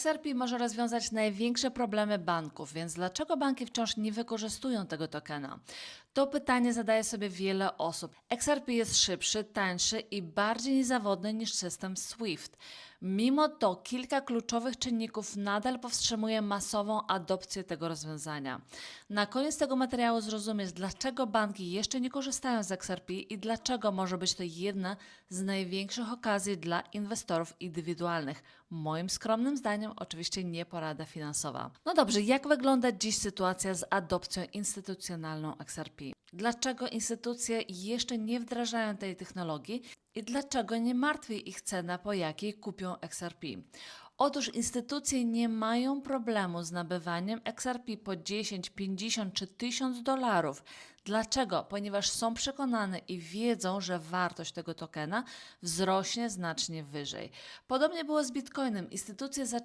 XRP może rozwiązać największe problemy banków, więc dlaczego banki wciąż nie wykorzystują tego tokena? To pytanie zadaje sobie wiele osób. XRP jest szybszy, tańszy i bardziej niezawodny niż system SWIFT. Mimo to kilka kluczowych czynników nadal powstrzymuje masową adopcję tego rozwiązania. Na koniec tego materiału zrozumiesz, dlaczego banki jeszcze nie korzystają z XRP i dlaczego może być to jedna z największych okazji dla inwestorów indywidualnych. Moim skromnym zdaniem, oczywiście nie porada finansowa. No dobrze, jak wygląda dziś sytuacja z adopcją instytucjonalną XRP? Dlaczego instytucje jeszcze nie wdrażają tej technologii i dlaczego nie martwi ich cena, po jakiej kupią XRP? Otóż instytucje nie mają problemu z nabywaniem XRP po 10, 50 czy 1000 dolarów. Dlaczego? Ponieważ są przekonane i wiedzą, że wartość tego tokena wzrośnie znacznie wyżej. Podobnie było z Bitcoinem. Instytucje za